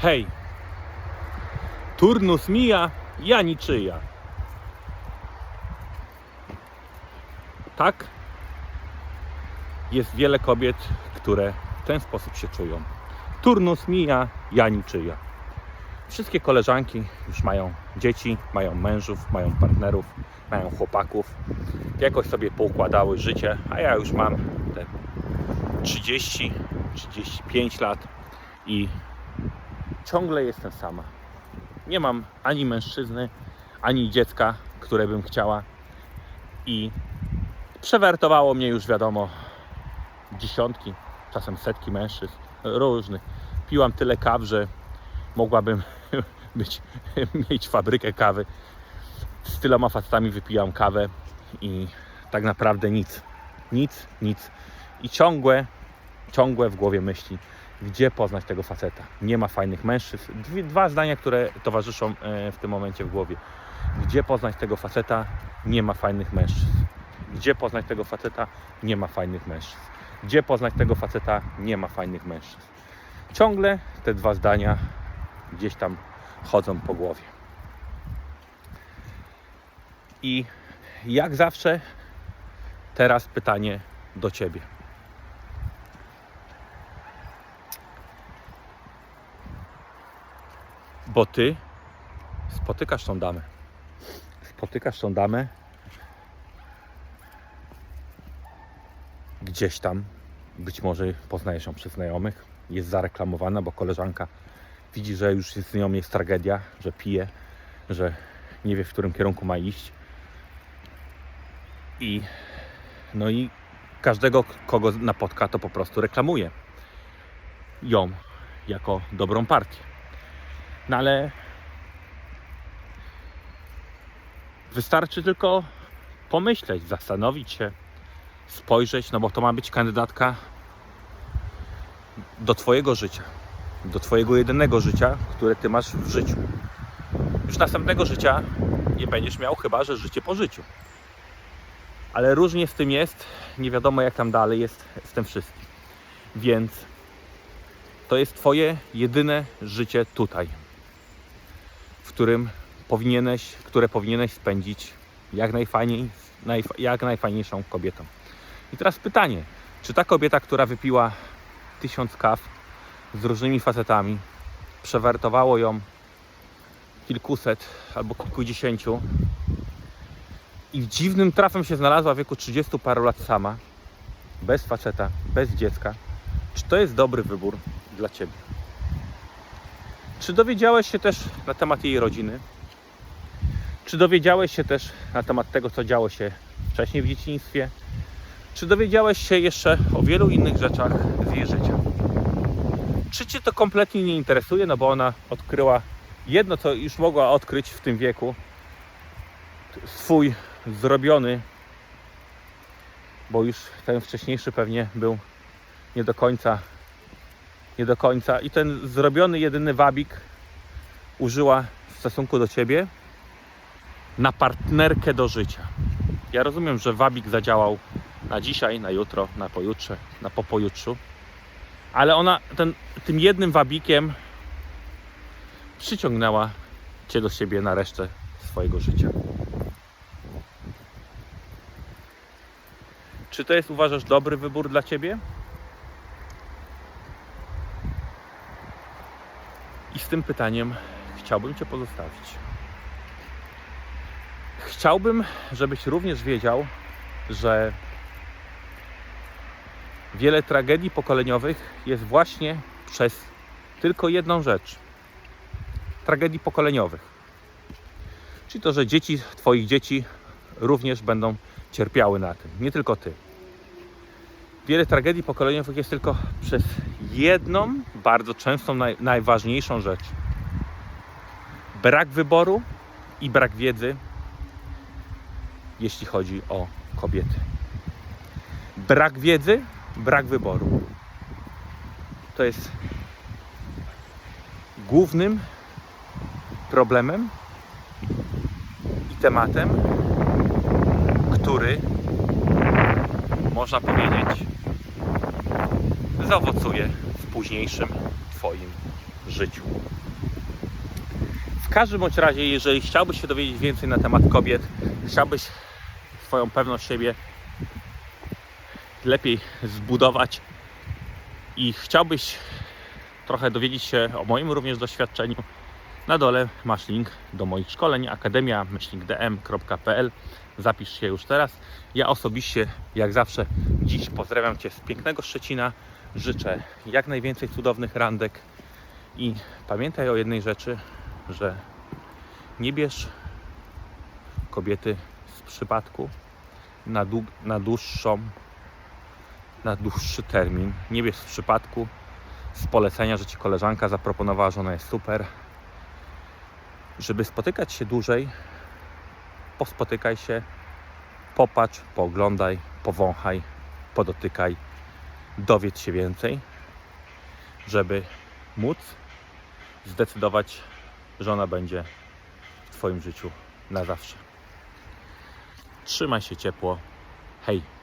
Hej, turnus mija, ja niczyja. Tak, jest wiele kobiet, które w ten sposób się czują. Turnus mija, ja niczyja. Wszystkie koleżanki już mają dzieci, mają mężów, mają partnerów, mają chłopaków. Jakoś sobie poukładały życie, a ja już mam te 30, 35 lat i ciągle jestem sama. Nie mam ani mężczyzny, ani dziecka, które bym chciała. I przewertowało mnie już wiadomo dziesiątki, czasem setki mężczyzn różnych. Piłam tyle kaw, że mogłabym być, mieć fabrykę kawy. Z tyloma facetami wypijam kawę i tak naprawdę nic. Nic, nic. I ciągłe, ciągłe w głowie myśli, gdzie poznać tego faceta. Nie ma fajnych mężczyzn. Dwa zdania, które towarzyszą e, w tym momencie w głowie. Gdzie poznać tego faceta? Nie ma fajnych mężczyzn. Gdzie poznać tego faceta? Nie ma fajnych mężczyzn. Gdzie poznać tego faceta? Nie ma fajnych mężczyzn. Ciągle te dwa zdania gdzieś tam chodzą po głowie. I jak zawsze, teraz pytanie do Ciebie. Bo Ty spotykasz tą damę. Spotykasz tą damę gdzieś tam. Być może poznajesz ją przez znajomych. Jest zareklamowana, bo koleżanka widzi, że już z nią jest tragedia, że pije, że nie wie, w którym kierunku ma iść. I no i każdego, kogo napotka, to po prostu reklamuje ją jako dobrą partię. No ale wystarczy tylko pomyśleć, zastanowić się, spojrzeć, no bo to ma być kandydatka do Twojego życia, do Twojego jedynego życia, które Ty masz w życiu. Już następnego życia nie będziesz miał, chyba że życie po życiu. Ale różnie z tym jest, nie wiadomo jak tam dalej jest z tym wszystkim. Więc to jest Twoje jedyne życie tutaj, którym powinieneś, które powinieneś spędzić jak najfajniej, najfa, jak najfajniejszą kobietą. I teraz pytanie, czy ta kobieta, która wypiła tysiąc kaw z różnymi facetami, przewertowało ją kilkuset albo kilkudziesięciu i dziwnym trafem się znalazła w wieku 30 paru lat sama, bez faceta, bez dziecka, czy to jest dobry wybór dla Ciebie? Czy dowiedziałeś się też na temat jej rodziny? Czy dowiedziałeś się też na temat tego, co działo się wcześniej w dzieciństwie? Czy dowiedziałeś się jeszcze o wielu innych rzeczach z jej życia? Czy Cię to kompletnie nie interesuje? No bo ona odkryła jedno, co już mogła odkryć w tym wieku. Swój zrobiony, bo już ten wcześniejszy pewnie był nie do końca, nie do końca. I ten zrobiony jedyny wabik użyła w stosunku do Ciebie na partnerkę do życia. Ja rozumiem, że wabik zadziałał na dzisiaj, na jutro, na pojutrze, na popojutrzu. Ale ona ten, tym jednym wabikiem przyciągnęła Cię do siebie na resztę swojego życia. Czy to jest, uważasz, dobry wybór dla Ciebie? Z tym pytaniem chciałbym Cię pozostawić. Chciałbym, żebyś również wiedział, że wiele tragedii pokoleniowych jest właśnie przez tylko jedną rzecz. Tragedii pokoleniowych. Czyli to, że dzieci, Twoich dzieci również będą cierpiały na tym. Nie tylko Ty. Wiele tragedii pokoleniowych jest tylko przez jedną, bardzo częstą, naj, najważniejszą rzecz. Brak wyboru i brak wiedzy, jeśli chodzi o kobiety. Brak wiedzy brak wyboru. To jest głównym problemem i tematem, który można powiedzieć zaowocuje w późniejszym Twoim życiu. W każdym bądź razie, jeżeli chciałbyś się dowiedzieć więcej na temat kobiet, chciałbyś swoją pewność siebie lepiej zbudować i chciałbyś trochę dowiedzieć się o moim również doświadczeniu, na dole masz link do moich szkoleń akademia-dm.pl. Zapisz się już teraz. Ja osobiście, jak zawsze, dziś pozdrawiam Cię z pięknego Szczecina. Życzę jak najwięcej cudownych randek i pamiętaj o jednej rzeczy, że nie bierz kobiety z przypadku na, na dłuższą na dłuższy termin. Nie bierz z przypadku z polecenia, że ci koleżanka zaproponowała, że ona jest super. Żeby spotykać się dłużej, pospotykaj się, popatrz, pooglądaj, powąchaj, podotykaj, dowiedz się więcej, żeby móc zdecydować, że ona będzie w Twoim życiu na zawsze. Trzymaj się ciepło. Hej!